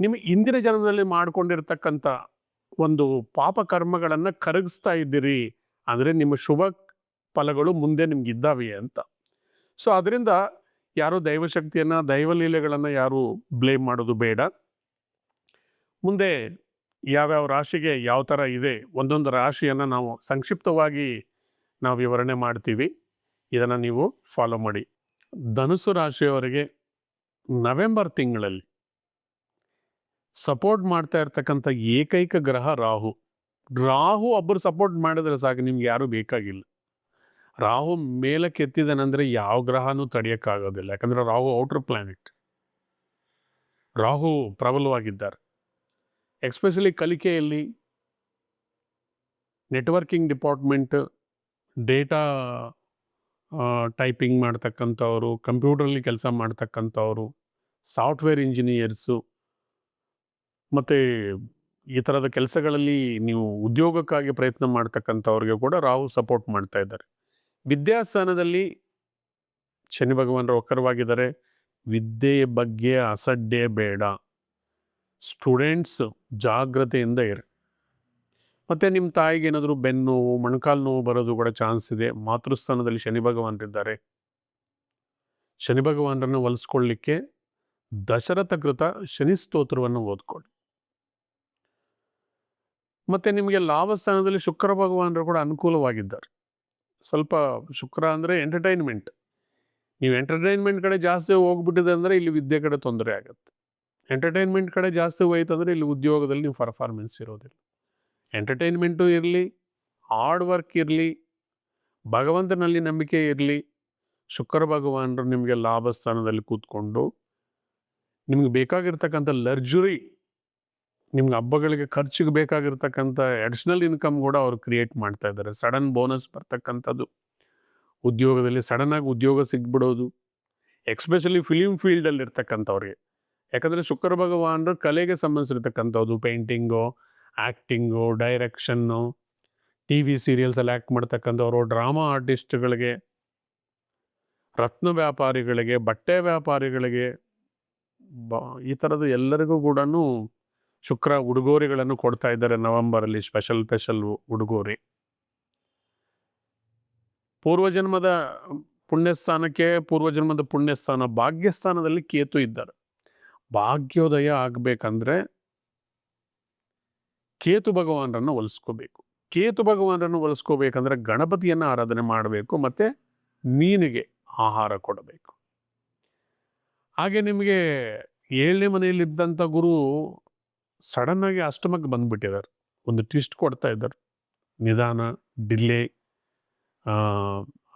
ನಿಮ್ಮ ಇಂದಿನ ಜನ್ಮದಲ್ಲಿ ಮಾಡಿಕೊಂಡಿರ್ತಕ್ಕಂಥ ಒಂದು ಪಾಪ ಕರ್ಮಗಳನ್ನು ಕರಗಿಸ್ತಾ ಇದ್ದೀರಿ. ಅಂದರೆ ನಿಮ್ಮ ಶುಭ ಫಲಗಳು ಮುಂದೆ ನಿಮ್ಗೆ ಇದ್ದಾವೆ ಅಂತ. ಸೊ ಅದರಿಂದ ಯಾರು ದೈವಶಕ್ತಿಯನ್ನು, ದೈವಲೀಲೆಗಳನ್ನು ಯಾರು ಬ್ಲೇಮ್ ಮಾಡೋದು ಬೇಡ. ಮುಂದೆ ಯಾವ್ಯಾವ ರಾಶಿಗೆ ಯಾವ ಥರ ಇದೆ, ಒಂದೊಂದು ರಾಶಿಯನ್ನು ನಾವು ಸಂಕ್ಷಿಪ್ತವಾಗಿ ನಾವು ವಿವರಣೆ ಮಾಡ್ತೀವಿ. ಇದನ್ನು ನೀವು ಫಾಲೋ ಮಾಡಿ. ಧನುಸು ರಾಶಿಯವರಿಗೆ ನವೆಂಬರ್ ತಿಂಗಳಲ್ಲಿ ಸಪೋರ್ಟ್ ಮಾಡ್ತಾ ಇರ್ತಕ್ಕಂಥ ಏಕೈಕ ಗ್ರಹ ರಾಹು. ರಾಹು ಒಬ್ಬರು ಸಪೋರ್ಟ್ ಮಾಡಿದ್ರೆ ಸಾಕು, ನಿಮ್ಗೆ ಯಾರೂ ಬೇಕಾಗಿಲ್ಲ. ರಾಹು ಮೇಲಕ್ಕೆ ಎತ್ತಿದನಂದ್ರೆ ಯಾವ ಗ್ರಹನೂ ತಡೆಯೋಕ್ಕಾಗೋದಿಲ್ಲ. ಯಾಕಂದ್ರೆ ರಾಹು ಔಟರ್ ಪ್ಲಾನೆಟ್ ರಾಹು ಪ್ರಬಲವಾಗಿದ್ದಾರೆ. ಎಕ್ಸ್ಪೆಷಲಿ ಕಲಿಕೆಯಲ್ಲಿ ನೆಟ್ವರ್ಕಿಂಗ್ ಡಿಪಾರ್ಟ್ಮೆಂಟ್ ಡೇಟಾ ಟೈಪಿಂಗ್ ಮಾಡ್ತಕ್ಕಂಥವ್ರು ಕಂಪ್ಯೂಟ್ರಲ್ಲಿ ಕೆಲಸ ಮಾಡ್ತಕ್ಕಂಥವ್ರು ಸಾಫ್ಟ್ವೇರ್ ಇಂಜಿನಿಯರ್ಸು ಮತ್ತು ಈ ಥರದ ಕೆಲಸಗಳಲ್ಲಿ ನೀವು ಉದ್ಯೋಗಕ್ಕಾಗಿ ಪ್ರಯತ್ನ ಮಾಡ್ತಕ್ಕಂಥವ್ರಿಗೆ ಕೂಡ ರಾಹು ಸಪೋರ್ಟ್ ಮಾಡ್ತಾ ಇದ್ದಾರೆ. ವಿದ್ಯಾಸ್ಥಾನದಲ್ಲಿ ಶನಿ ಭಗವಾನರು ವಕ್ರವಾಗಿದ್ದಾರೆ ವಿದ್ಯೆಯ ಬಗ್ಗೆ ಅಸಡ್ಡೆ ಬೇಡ. ಸ್ಟೂಡೆಂಟ್ಸ್ ಜಾಗ್ರತೆಯಿಂದ ಇರಿ. ಮತ್ತು ನಿಮ್ಮ ತಾಯಿಗೆ ಏನಾದರೂ ಬೆನ್ನು ನೋವು, ಮೊಣಕಾಲು ನೋವು ಬರೋದು ಕೂಡ ಚಾನ್ಸ್ ಇದೆ. ಮಾತೃಸ್ಥಾನದಲ್ಲಿ ಶನಿ ಭಗವಾನರಿದ್ದಾರೆ ಶನಿ ಭಗವಾನರನ್ನು ಒಲಿಸ್ಕೊಳ್ಳಿಕ್ಕೆ ದಶರಥ ಕೃತ ಶನಿ ಸ್ತೋತ್ರವನ್ನು ಓದ್ಕೊಳ್ಳಿ. ಮತ್ತು ನಿಮಗೆ ಲಾಭ ಸ್ಥಾನದಲ್ಲಿ ಶುಕ್ರ ಭಗವಾನರು ಕೂಡ ಅನುಕೂಲವಾಗಿದ್ದಾರೆ. ಸ್ವಲ್ಪ ಶುಕ್ರ ಅಂದರೆ ಎಂಟರ್ಟೈನ್ಮೆಂಟ್ ನೀವು ಎಂಟರ್ಟೈನ್ಮೆಂಟ್ ಕಡೆ ಜಾಸ್ತಿ ಹೋಗ್ಬಿಟ್ಟಿದೆ ಅಂದರೆ ಇಲ್ಲಿ ವಿದ್ಯೆ ಕಡೆ ತೊಂದರೆ ಆಗುತ್ತೆ. ಎಂಟರ್ಟೈನ್ಮೆಂಟ್ ಕಡೆ ಜಾಸ್ತಿ ಹೋಯ್ತು ಅಂದರೆ ಇಲ್ಲಿ ಉದ್ಯೋಗದಲ್ಲಿ ನೀವು ಪರ್ಫಾರ್ಮೆನ್ಸ್ ಇರೋದಿಲ್ಲ. ಎಂಟರ್ಟೈನ್ಮೆಂಟು ಇರಲಿ ಹಾರ್ಡ್ ವರ್ಕ್ ಇರಲಿ, ಭಗವಂತನಲ್ಲಿ ನಂಬಿಕೆ ಇರಲಿ, ಶುಕ್ರ ಭಗವಾನರು ನಿಮಗೆ ಲಾಭ ಸ್ಥಾನದಲ್ಲಿ ಕೂತ್ಕೊಂಡು ನಿಮಗೆ ಬೇಕಾಗಿರ್ತಕ್ಕಂಥ ಲರ್ಜುರಿ ನಿಮ್ಗೆ ಹಬ್ಬಗಳಿಗೆ ಖರ್ಚಿಗೆ ಬೇಕಾಗಿರ್ತಕ್ಕಂಥ ಅಡಿಷ್ನಲ್ ಇನ್ಕಮ್ ಕೂಡ ಅವರು ಕ್ರಿಯೇಟ್ ಮಾಡ್ತಾ ಇದ್ದಾರೆ. ಸಡನ್ ಬೋನಸ್ ಬರ್ತಕ್ಕಂಥದ್ದು. ಉದ್ಯೋಗದಲ್ಲಿ ಸಡನ್ನಾಗಿ ಉದ್ಯೋಗ ಸಿಗ್ಬಿಡೋದು. ಎಕ್ಸ್ಪೆಷಲಿ ಫಿಲಿಮ್ ಫೀಲ್ಡಲ್ಲಿ ಇರ್ತಕ್ಕಂಥವ್ರಿಗೆ. ಯಾಕಂದರೆ ಶುಕ್ರ ಭಗವಾನರು ಕಲೆಗೆ ಸಂಬಂಧಿಸಿರ್ತಕ್ಕಂಥದ್ದು painting acting direction T V ಸೀರಿಯಲ್ಸಲ್ಲಿ act ಮಾಡ್ತಕ್ಕಂಥವ್ರು ಡ್ರಾಮಾ ಆರ್ಟಿಸ್ಟ್ಗಳಿಗೆ ರತ್ನ ವ್ಯಾಪಾರಿಗಳಿಗೆ, ಬಟ್ಟೆ ವ್ಯಾಪಾರಿಗಳಿಗೆ, ಬ ಈ ಥರದ್ದು ಎಲ್ಲರಿಗೂ ಕೂಡ ಶುಕ್ರ ಉಡುಗೊರೆಗಳನ್ನು ಕೊಡ್ತಾ ಇದ್ದಾರೆ ನವೆಂಬರಲ್ಲಿ ಸ್ಪೆಷಲ್ ಸ್ಪೆಷಲ್ ಉಡುಗೊರೆ. ಪೂರ್ವಜನ್ಮದ ಪುಣ್ಯಸ್ಥಾನಕ್ಕೆ ಪೂರ್ವಜನ್ಮದ ಪುಣ್ಯಸ್ಥಾನ ಭಾಗ್ಯಸ್ಥಾನದಲ್ಲಿ ಕೇತು ಇದ್ದಾರೆ. ಭಾಗ್ಯೋದಯ ಆಗಬೇಕಂದ್ರೆ ಕೇತು ಭಗವಾನರನ್ನು ಒಲಿಸ್ಕೋಬೇಕು ಕೇತು ಭಗವಾನರನ್ನು ಒಲಿಸ್ಕೋಬೇಕಂದ್ರೆ ಗಣಪತಿಯನ್ನು ಆರಾಧನೆ ಮಾಡಬೇಕು ಮತ್ತು ಮೀನಿಗೆ ಆಹಾರ ಕೊಡಬೇಕು. ಹಾಗೆ ನಿಮಗೆ ಏಳನೇ ಮನೆಯಲ್ಲಿದ್ದಂಥ ಗುರು ಸಡನ್ನಾಗಿ ಅಷ್ಟಮಕ್ಕೆ ಬಂದ್ಬಿಟ್ಟಿದ್ದಾರೆ ಒಂದು ಟ್ವಿಸ್ಟ್ ಕೊಡ್ತಾ ಇದ್ದಾರೆ. ನಿಧಾನ, ಡಿಲೇ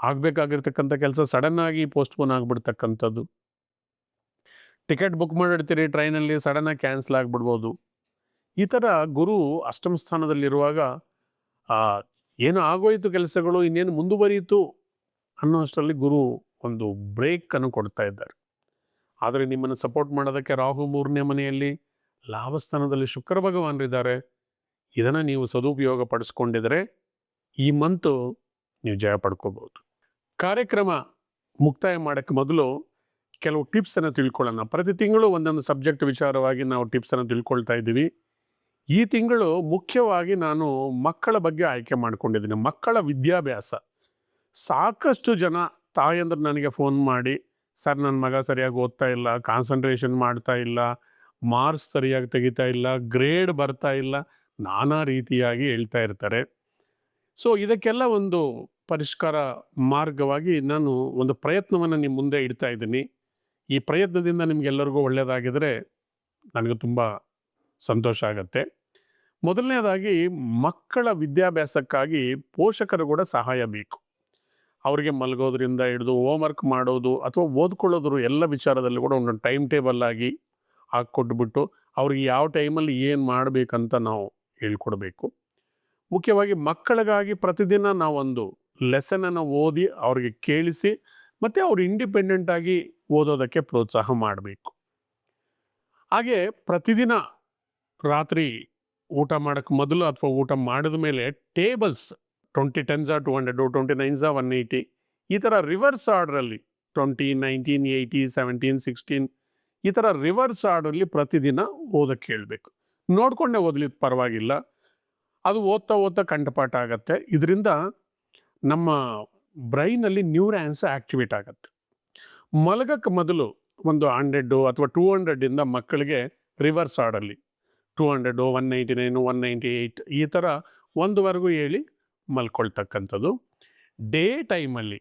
ಆಗಬೇಕಾಗಿರ್ತಕ್ಕಂಥ ಕೆಲಸ ಸಡನ್ನಾಗಿ ಪೋಸ್ಟ್ಪೋನ್ ಆಗಿಬಿಡ್ತಕ್ಕಂಥದ್ದು. ಟಿಕೆಟ್ ಬುಕ್ ಮಾಡಿರ್ತೀರಿ ಟ್ರೈನಲ್ಲಿ ಸಡನ್ನಾಗಿ ಕ್ಯಾನ್ಸಲ್ ಆಗಿಬಿಡ್ಬೋದು. ಈ ಥರ ಗುರು ಅಷ್ಟಮ ಸ್ಥಾನದಲ್ಲಿರುವಾಗ ಏನು ಆಗೋಯಿತು ಕೆಲಸಗಳು, ಇನ್ನೇನು ಮುಂದುವರಿಯಿತು ಅನ್ನೋ ಅಷ್ಟರಲ್ಲಿ ಗುರು ಒಂದು ಬ್ರೇಕನ್ನು ಕೊಡ್ತಾ ಇದ್ದಾರೆ. ಆದರೆ ನಿಮ್ಮನ್ನು ಸಪೋರ್ಟ್ ಮಾಡೋದಕ್ಕೆ ರಾಹು ಮೂರನೇ ಮನೆಯಲ್ಲಿ ಲಾಭಸ್ಥಾನದಲ್ಲಿ ಶುಕ್ರ ಭಗವಾನರಿದ್ದಾರೆ. ಇದನ್ನು ನೀವು ಸದುಪಯೋಗ ಪಡಿಸ್ಕೊಂಡಿದ್ರೆ ಈ ಮಂತು ನೀವು ಜಯ ಪಡ್ಕೋಬಹುದು. ಕಾರ್ಯಕ್ರಮ ಮುಕ್ತಾಯ ಮಾಡೋಕ್ಕೆ ಮೊದಲು ಕೆಲವು ಟಿಪ್ಸನ್ನು ತಿಳ್ಕೊಳ್ಳೋಣ. ಪ್ರತಿ ತಿಂಗಳು ಒಂದೊಂದು ಸಬ್ಜೆಕ್ಟ್ ವಿಚಾರವಾಗಿ ನಾವು ಟಿಪ್ಸನ್ನು ತಿಳ್ಕೊಳ್ತಾ ಇದ್ದೀವಿ. ಈ ತಿಂಗಳು ಮುಖ್ಯವಾಗಿ ನಾನು ಮಕ್ಕಳ ಬಗ್ಗೆ ಆಯ್ಕೆ ಮಾಡ್ಕೊಂಡಿದ್ದೀನಿ. ಮಕ್ಕಳ ವಿದ್ಯಾಭ್ಯಾಸ. ಸಾಕಷ್ಟು ಜನ ತಾಯಂದ್ರೆ ನನಗೆ ಫೋನ್ ಮಾಡಿ, ಸರ್ ನನ್ನ ಮಗ ಸರಿಯಾಗಿ ಓದ್ತಾ ಇಲ್ಲ, ಕಾನ್ಸಂಟ್ರೇಷನ್ ಮಾಡ್ತಾ ಇಲ್ಲ ಮಾರ್ಕ್ಸ್ ಸರಿಯಾಗಿ ತೆಗಿತಾ ಇಲ್ಲ, ಗ್ರೇಡ್ ಬರ್ತಾ ಇಲ್ಲ, ನಾನಾ ರೀತಿಯಾಗಿ ಹೇಳ್ತಾ ಇರ್ತಾರೆ. ಸೊ, ಇದಕ್ಕೆಲ್ಲ ಒಂದು ಪರಿಷ್ಕಾರ ಮಾರ್ಗವಾಗಿ ನಾನು ಒಂದು ಪ್ರಯತ್ನವನ್ನು ನಿಮ್ಮ ಮುಂದೆ ಇಡ್ತಾ ಇದ್ದೀನಿ. ಈ ಪ್ರಯತ್ನದಿಂದ ನಿಮಗೆಲ್ಲರಿಗೂ ಒಳ್ಳೆಯದಾಗಿದ್ದರೆ ನನಗೆ ತುಂಬ ಸಂತೋಷ ಆಗುತ್ತೆ. ಮೊದಲನೇದಾಗಿ, ಮಕ್ಕಳ ವಿದ್ಯಾಭ್ಯಾಸಕ್ಕಾಗಿ ಪೋಷಕರು ಕೂಡ ಸಹಾಯ ಬೇಕು. ಅವರಿಗೆ ಮಲಗೋದ್ರಿಂದ ಹಿಡಿದು ಹೋಮ್ವರ್ಕ್ ಮಾಡೋದು ಅಥವಾ ಓದ್ಕೊಳ್ಳೋದ್ರು ಎಲ್ಲ ವಿಚಾರದಲ್ಲಿ ಕೂಡ ಒಂದು ಟೈಮ್ ಟೇಬಲ್ ಆಗಿ ಹಾಕ್ಕೊಟ್ಬಿಟ್ಟು ಅವ್ರಿಗೆ ಯಾವ ಟೈಮಲ್ಲಿ ಏನು ಮಾಡಬೇಕಂತ ನಾವು ಹೇಳ್ಕೊಡ್ಬೇಕು. ಮುಖ್ಯವಾಗಿ ಮಕ್ಕಳಿಗಾಗಿ ಪ್ರತಿದಿನ ನಾವೊಂದು ಲೆಸನನ್ನು ಓದಿ ಅವ್ರಿಗೆ ಕೇಳಿಸಿ ಮತ್ತು ಅವ್ರು ಇಂಡಿಪೆಂಡೆಂಟಾಗಿ ಓದೋದಕ್ಕೆ ಪ್ರೋತ್ಸಾಹ ಮಾಡಬೇಕು. ಹಾಗೆ ಪ್ರತಿದಿನ ರಾತ್ರಿ ಊಟ ಮಾಡೋಕ್ಕೆ ಮೊದಲು ಅಥವಾ ಊಟ ಮಾಡಿದ ಮೇಲೆ tables twenty tens are two hundred twenty nines are one eighty ಈ ಥರ reverse ಆರ್ಡ್ರಲ್ಲಿ twenty nineteen eighteen seventeen sixteen ಈ ಥರ ರಿವರ್ಸ್ ಆರ್ಡರ್ಲಿ ಪ್ರತಿದಿನ ಓದೋಕ್ಕೆ ಹೇಳಬೇಕು ನೋಡಿಕೊಂಡೇ ಓದಲಿ ಪರವಾಗಿಲ್ಲ. ಅದು ಓದ್ತಾ ಓದ್ತಾ ಕಂಠಪಾಠ ಆಗತ್ತೆ. ಇದರಿಂದ ನಮ್ಮ ಬ್ರೈನಲ್ಲಿ ನ್ಯೂರ್ಯಾನ್ಸ್ ಆ್ಯಕ್ಟಿವೇಟ್ ಆಗುತ್ತೆ. ಮಲಗಕ್ಕೆ ಮೊದಲು ಒಂದು ಹಂಡ್ರೆಡ್ಡು ಅಥವಾ ಟೂ ಹಂಡ್ರೆಡ್ಡಿಂದ ಮಕ್ಕಳಿಗೆ reverse orderly two hundred one ninety nine one ninety eight ಈ ಥರ ಒಂದುವರೆಗೂ ಹೇಳಿ ಮಲ್ಕೊಳ್ತಕ್ಕಂಥದ್ದು. ಡೇ ಟೈಮಲ್ಲಿ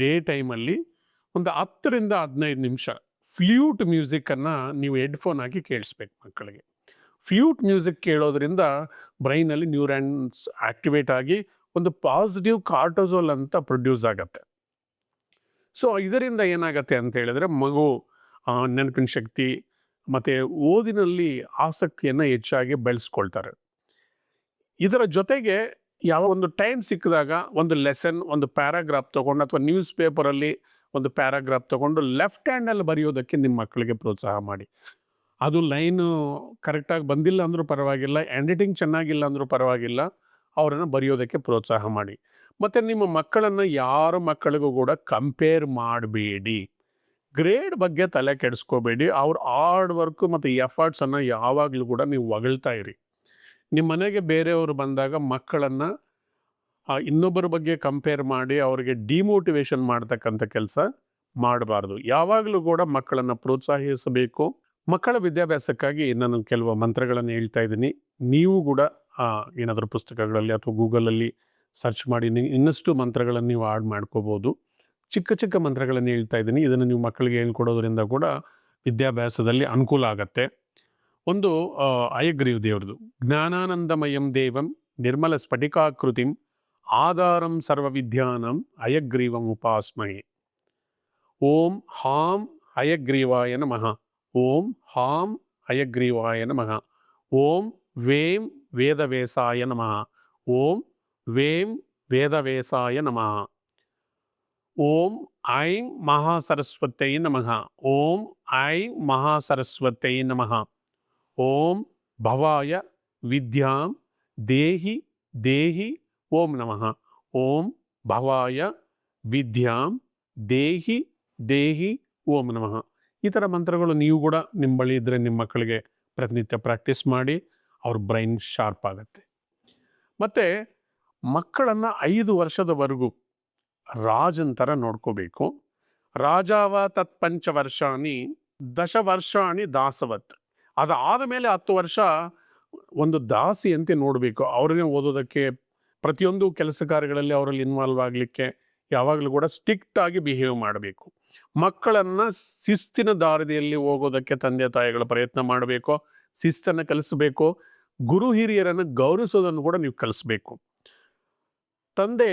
ಡೇ ಟೈಮಲ್ಲಿ ಒಂದು ಹತ್ತರಿಂದ ಹದಿನೈದು ನಿಮಿಷ ಫ್ಲ್ಯೂಟ್ ಮ್ಯೂಸಿಕ್ಕನ್ನು ನೀವು ಹೆಡ್ಫೋನ್ ಹಾಕಿ ಕೇಳಿಸ್ಬೇಕು ಮಕ್ಕಳಿಗೆ. ಫ್ಲ್ಯೂಟ್ ಮ್ಯೂಸಿಕ್ ಕೇಳೋದ್ರಿಂದ ಬ್ರೈನಲ್ಲಿ ನ್ಯೂರಾನ್ಸ್ ಆಕ್ಟಿವೇಟ್ ಆಗಿ ಒಂದು ಪಾಸಿಟಿವ್ ಕಾರ್ಟೋಸೋಲ್ ಅಂತ ಪ್ರೊಡ್ಯೂಸ್ ಆಗತ್ತೆ. ಸೊ ಇದರಿಂದ ಏನಾಗತ್ತೆ ಅಂತ ಹೇಳಿದ್ರೆ ಮಗು ನೆನಪಿನ ಶಕ್ತಿ ಮತ್ತು ಓದಿನಲ್ಲಿ ಆಸಕ್ತಿಯನ್ನು ಹೆಚ್ಚಾಗಿ ಬೆಳೆಸ್ಕೊಳ್ತಾರೆ. ಇದರ ಜೊತೆಗೆ ಯಾವ ಒಂದು ಟೈಮ್ ಸಿಕ್ಕಿದಾಗ ಒಂದು ಲೆಸನ್ ಒಂದು ಪ್ಯಾರಾಗ್ರಾಫ್ ತೊಗೊಂಡು ಅಥವಾ ನ್ಯೂಸ್ ಪೇಪರಲ್ಲಿ ಒಂದು ಪ್ಯಾರಾಗ್ರಾಫ್ ತೊಗೊಂಡು ಲೆಫ್ಟ್ ಹ್ಯಾಂಡಲ್ಲಿ ಬರೆಯೋದಕ್ಕೆ ನಿಮ್ಮ ಮಕ್ಕಳಿಗೆ ಪ್ರೋತ್ಸಾಹ ಮಾಡಿ. ಅದು ಲೈನು ಕರೆಕ್ಟಾಗಿ ಬಂದಿಲ್ಲ ಅಂದರೂ ಪರವಾಗಿಲ್ಲ, ಎಡಿಟಿಂಗ್ ಚೆನ್ನಾಗಿಲ್ಲ ಅಂದರೂ ಪರವಾಗಿಲ್ಲ, ಅವರನ್ನು ಬರೆಯೋದಕ್ಕೆ ಪ್ರೋತ್ಸಾಹ ಮಾಡಿ. ಮತ್ತು ನಿಮ್ಮ ಮಕ್ಕಳನ್ನು ಯಾರ ಮಕ್ಕಳಿಗೂ ಕೂಡ ಕಂಪೇರ್ ಮಾಡಬೇಡಿ. ಗ್ರೇಡ್ ಬಗ್ಗೆ ತಲೆ ಕೆಡಿಸ್ಕೋಬೇಡಿ. ಅವ್ರ ಹಾರ್ಡ್ ವರ್ಕು ಮತ್ತು ಎಫರ್ಟ್ಸನ್ನು ಯಾವಾಗಲೂ ಕೂಡ ನೀವು ಹೊಗಳ್ತಾ ಇರಿ. ನಿಮ್ಮ ಮನೆಗೆ ಬೇರೆಯವರು ಬಂದಾಗ ಮಕ್ಕಳನ್ನು ಇನ್ನೊಬ್ಬರ ಬಗ್ಗೆ ಕಂಪೇರ್ ಮಾಡಿ ಅವರಿಗೆ ಡಿಮೋಟಿವೇಶನ್ ಮಾಡ್ತಕ್ಕಂಥ ಕೆಲಸ ಮಾಡಬಾರ್ದು. ಯಾವಾಗಲೂ ಕೂಡ ಮಕ್ಕಳನ್ನು ಪ್ರೋತ್ಸಾಹಿಸಬೇಕು. ಮಕ್ಕಳ ವಿದ್ಯಾಭ್ಯಾಸಕ್ಕಾಗಿ ನಾನು ಕೆಲವು ಮಂತ್ರಗಳನ್ನು ಹೇಳ್ತಾ ಇದ್ದೀನಿ. ನೀವು ಕೂಡ ಏನಾದರೂ ಪುಸ್ತಕಗಳಲ್ಲಿ ಅಥವಾ ಗೂಗಲಲ್ಲಿ ಸರ್ಚ್ ಮಾಡಿ ಇನ್ನಷ್ಟು ಮಂತ್ರಗಳನ್ನು ನೀವು ಆಡ್ ಮಾಡ್ಕೋಬೋದು. ಚಿಕ್ಕ ಚಿಕ್ಕ ಮಂತ್ರಗಳನ್ನು ಹೇಳ್ತಾ ಇದ್ದೀನಿ. ಇದನ್ನು ನೀವು ಮಕ್ಕಳಿಗೆ ಹೇಳ್ಕೊಡೋದ್ರಿಂದ ಕೂಡ ವಿದ್ಯಾಭ್ಯಾಸದಲ್ಲಿ ಅನುಕೂಲ ಆಗತ್ತೆ. ಒಂದು ಆ, ಅಯಗ್ರೀವ್ ದೇವ್ರದ್ದು ಜ್ಞಾನಾನಂದಮಯಂ ದೇವಂ ನಿರ್ಮಲ ಸ್ಫಟಿಕಾಕೃತಿಂ ಆಧಾರಂ ಸರ್ವವಿದ್ಯಾನಂ ಅಯಗ್ರೀವಂ ಉಪಾಸ್ಮಹೆ ಓಂ ಹಾಂ ಹಯಗ್ರೀವಾಯ ನಮಃ ಓಂ ಹಾಂ ಹಯಗ್ರೀವಾಯ ನಮಃ ಓಂ ವೇಂ ವೇದವೇಸಾಯ ನಮಃ ಓಂ ವೇಂ ವೇದವೇಸಾಯ ನಮಃ ಓಂ ಐಂ ಮಹಾಸರಸ್ವತೈ ನಮಃ ಓಂ ಐಂ ಮಹಾಸರಸ್ವತೈ ನಮಃ ಓಂ ಭವಾಯ ವಿದ್ಯಾಂ ದೇಹಿ ದೇಹಿ ಓಂ ನಮಃ. ಓಂ ಭವಾಯ ವಿದ್ಯಾಂ ದೇಹಿ ದೇಹಿ ಓಂ ನಮಃ. ಈ ಥರ ಮಂತ್ರಗಳು ನೀವು ಕೂಡ ನಿಮ್ಮ ಬಳಿ ಇದ್ದರೆ ನಿಮ್ಮ ಮಕ್ಕಳಿಗೆ ಪ್ರತಿನಿತ್ಯ ಪ್ರಾಕ್ಟೀಸ್ ಮಾಡಿ ಅವ್ರ ಬ್ರೈನ್ ಶಾರ್ಪ್ ಆಗುತ್ತೆ. ಮತ್ತು ಮಕ್ಕಳನ್ನು ಐದು ವರ್ಷದವರೆಗೂ ರಾಜನ್ ಥರ ನೋಡ್ಕೋಬೇಕು. ರಾಜಾವ ತತ್ ಪಂಚ ವರ್ಷಾನಿ ದಶ ವರ್ಷಾಣಿ ದಾಸವತ್. ಅದಾದ ಮೇಲೆ ಹತ್ತು ವರ್ಷ ಒಂದು ದಾಸಿಯಂತೆ ನೋಡಬೇಕು. ಅವ್ರಿಗೆ ಓದೋದಕ್ಕೆ ಪ್ರತಿಯೊಂದು ಕೆಲಸ ಕಾರ್ಯಗಳಲ್ಲಿ ಅವರಲ್ಲಿ ಇನ್ವಾಲ್ವ್ ಆಗಲಿಕ್ಕೆ ಯಾವಾಗಲೂ ಕೂಡ ಸ್ಟ್ರಿಕ್ಟ್ ಆಗಿ ಬಿಹೇವ್ ಮಾಡಬೇಕು. ಮಕ್ಕಳನ್ನು ಶಿಸ್ತಿನ ದಾರಿಯಲ್ಲಿ ಹೋಗೋದಕ್ಕೆ ತಂದೆ ತಾಯಿಗಳ ಪ್ರಯತ್ನ ಮಾಡಬೇಕು, ಶಿಸ್ತನ್ನು ಕಲಿಸಬೇಕು, ಗುರು ಹಿರಿಯರನ್ನು ಗೌರವಿಸೋದನ್ನು ಕೂಡ ನೀವು ಕಲಿಸ್ಬೇಕು. ತಂದೆ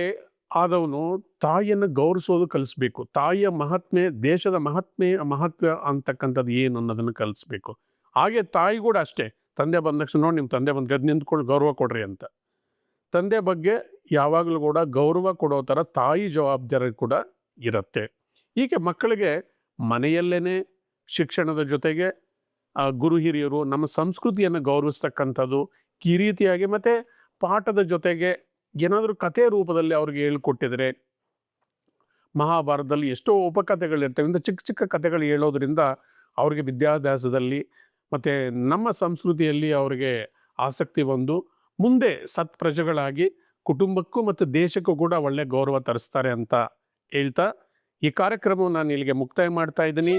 ಆದವನು ತಾಯಿಯನ್ನು ಗೌರವಿಸೋದು ಕಲಿಸ್ಬೇಕು. ತಾಯಿಯ ಮಹಾತ್ಮೆ, ದೇಶದ ಮಹಾತ್ಮೆ, ಮಹತ್ವ ಅಂತಕ್ಕಂಥದ್ದು ಏನು ಅನ್ನೋದನ್ನು ಕಲಿಸ್ಬೇಕು. ಹಾಗೆ ತಾಯಿ ಕೂಡ ಅಷ್ಟೇ. ತಂದೆ ಬಂದ ತಕ್ಷಣ ನೋಡಿ, ನಿಮ್ಮ ತಂದೆ ಬಂದು ಗದ್ದು ನಿಂತ್ಕೊಂಡು ಗೌರವ ಕೊಡ್ರಿ ಅಂತ. ತಂದೆ ಬಗ್ಗೆ ಯಾವಾಗಲೂ ಕೂಡ ಗೌರವ ಕೊಡೋ ಥರ ತಾಯಿ ಜವಾಬ್ದಾರಿ ಕೂಡ ಇರುತ್ತೆ. ಹೀಗೆ ಮಕ್ಕಳಿಗೆ ಮನೆಯಲ್ಲೇ ಶಿಕ್ಷಣದ ಜೊತೆಗೆ ಗುರು ಹಿರಿಯರು ನಮ್ಮ ಸಂಸ್ಕೃತಿಯನ್ನು ಗೌರವಿಸ್ತಕ್ಕಂಥದ್ದು ಈ ರೀತಿಯಾಗಿ ಮತ್ತು ಪಾಠದ ಜೊತೆಗೆ ಏನಾದರೂ ಕಥೆ ರೂಪದಲ್ಲಿ ಅವ್ರಿಗೆ ಹೇಳ್ಕೊಟ್ಟಿದರೆ, ಮಹಾಭಾರತದಲ್ಲಿ ಎಷ್ಟೋ ಉಪಕಥೆಗಳಿರ್ತವೆ ಇಂಥ ಚಿಕ್ಕ ಚಿಕ್ಕ ಕಥೆಗಳು ಹೇಳೋದ್ರಿಂದ ಅವ್ರಿಗೆ ವಿದ್ಯಾಭ್ಯಾಸದಲ್ಲಿ ಮತ್ತು ನಮ್ಮ ಸಂಸ್ಕೃತಿಯಲ್ಲಿ ಅವರಿಗೆ ಆಸಕ್ತಿ ಬಂದು ಮುಂದೆ ಸತ್ ಪ್ರಜೆಗಳಾಗಿ ಕುಟುಂಬಕ್ಕೂ ಮತ್ತು ದೇಶಕ್ಕೂ ಕೂಡ ಒಳ್ಳೆ ಗೌರವ ತರಿಸ್ತಾರೆ ಅಂತ ಹೇಳ್ತಾ ಈ ಕಾರ್ಯಕ್ರಮವನ್ನು ನಾನು ಇಲ್ಲಿಗೆ ಮುಕ್ತಾಯ ಮಾಡ್ತಾ ಇದ್ದೀನಿ.